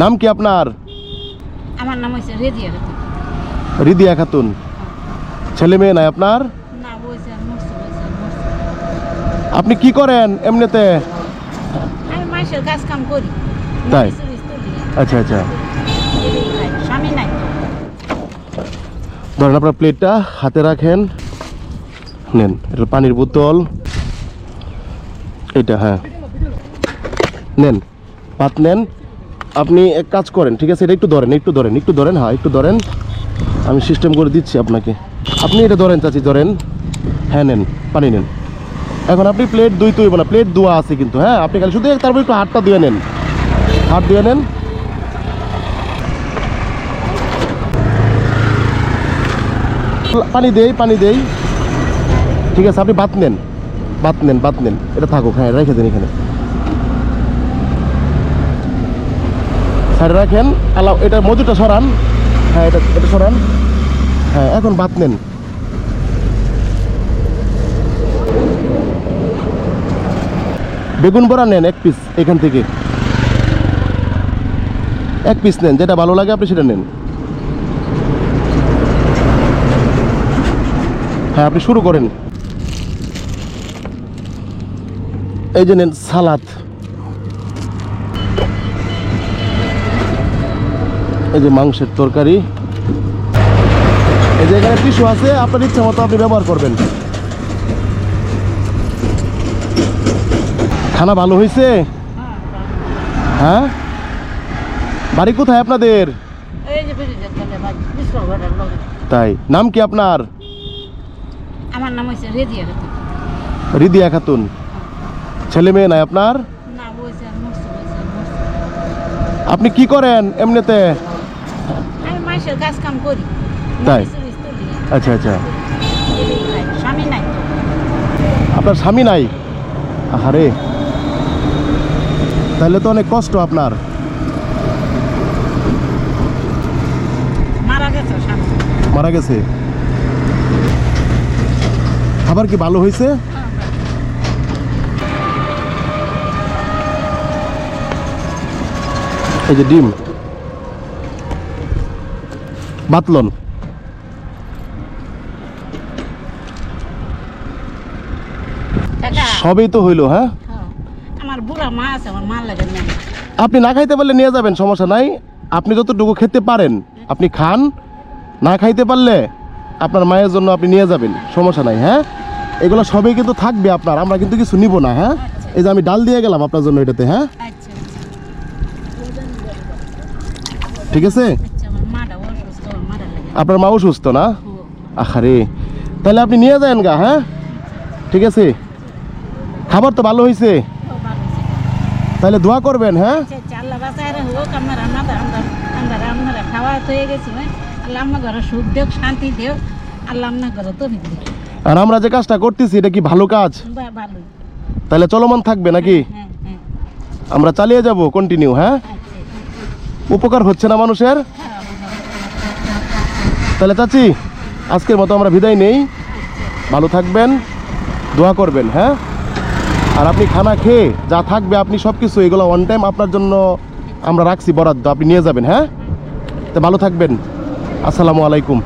নাম কি আপনার? আমার নাম হয়েছে রেজিয়া খাতুন। রিদিয়া খাতুন। ছেলে মেয়ে নাই আপনার? না আর মরছে আর মরছে। আপনি কি করেন এমনিতে? আমি মাসের কাজ কাম করি। তাই? আচ্ছা আচ্ছা। স্বামী নাই। ধরেন আপনার প্লেটটা হাতে রাখেন। নেন এটা পানির বোতল। এটা হ্যাঁ। নেন পাত নেন। আপনি এক কাজ করেন, ঠিক আছে? এটা একটু ধরেন একটু ধরেন একটু ধরেন হ্যাঁ একটু ধরেন। আমি সিস্টেম করে দিচ্ছি আপনাকে। আপনি এটা ধরেন, চাচি, ধরেন। হ্যাঁ নেন, পানি নেন। এখন আপনি প্লেট দুই তুইব না প্লেট ধোয়া আছে কিন্তু হ্যাঁ? আপনি খালি শুধু তারপর একটু হাতটা ধুয়ে নেন। হাত ধুয়ে নেন। পানি দেই পানি দেই। ঠিক আছে, আপনি বাত নেন বাত নেন বাত নেন। এটা থাকুক হ্যাঁ রেখে দেন এখানে। সাইডে রাখেন। আলাও, এটা মজুরটা সরান। হ্যাঁ এটা এটা সরান। হ্যাঁ এখন বাত নেন। বেগুন বড়া নেন এক পিস এখান থেকে। এক পিস নেন, যেটা ভালো লাগে আপনি সেটা নেন। হ্যাঁ আপনি শুরু করেন। এই যে নেন সালাদ। এই যে মাংসের তরকারি। এই যে এখানে টিস্যু আছে আপনার ইচ্ছা মতো আপনি ব্যবহার করবেন। খানা ভালো হয়েছে? হ্যাঁ? বাড়ি কোথায় আপনাদের। তাই নাম কি আপনার? আমার নাম হয়েছে রেজিয়া খাতুন। রিদিয়া খাতুন। ছেলে মেয়ে নাই আপনার? আপনি কি করেন এমনিতে? মাসের কাজ কাম করি তাই? আচ্ছা আচ্ছা। স্বামী নাই আপনার স্বামী নাই? আহারে। তাহলে তো অনেক কষ্ট আপনার। মারা গেছে স্বামী। মারা গেছে? খাবার কি ভালো হয়েছে? এই যে ডিম। বাতলন। সবই তো হইল হ্যাঁ? হ্যাঁ, আমার বুড়া মা আছে আমার মা লাগে না আপনি না খাইতে পারলে নিয়ে যাবেন সমস্যা নাই। আপনি যতটুকু খেতে পারেন আপনি খান। না খাইতে পারলে আপনার মায়ের জন্য আপনি নিয়ে যাবেন সমস্যা নাই হ্যাঁ? এগুলো সবই কিন্তু থাকবে আপনার আমরা কিন্তু কিছু নিব না হ্যাঁ? এই যে আমি ডাল দিয়ে গেলাম আপনার জন্য এটাতে হ্যাঁ? আচ্ছা। ঠিক আছে আচ্ছা আমার মাটা অসুস্থ আমার মারা লাগে আপনার মাও সুস্থ না? আহারে তাহলে আপনি নিয়ে যান গা হ্যাঁ? ঠিক আছে? খাবার তো ভালো হয়েছে। তাহলে দোয়া করবেন হ্যাঁ? আচ্ছা আচ্ছা হয়ে আর আমরা যে কাজটা করতেছি এটা কি ভালো কাজ? তাহলে চলমান থাকবে নাকি? হ্যাঁ হ্যাঁ। আমরা চালিয়ে যাব কন্টিনিউ হ্যাঁ? আচ্ছা। উপকার হচ্ছে না মানুষের? হ্যাঁ তাহলে চাচি, আজকের মতো আমরা বিদায় নেই। ভালো থাকবেন, দোয়া করবেন হ্যাঁ? আর আপনি খানা খেয়ে যা থাকবে আপনি সব কিছু এগুলো ওয়ান টাইম আপনার জন্য আমরা রাখছি বরাদ্দ, আপনি নিয়ে যাবেন হ্যাঁ? তো ভালো থাকবেন। আসসালামু আলাইকুম।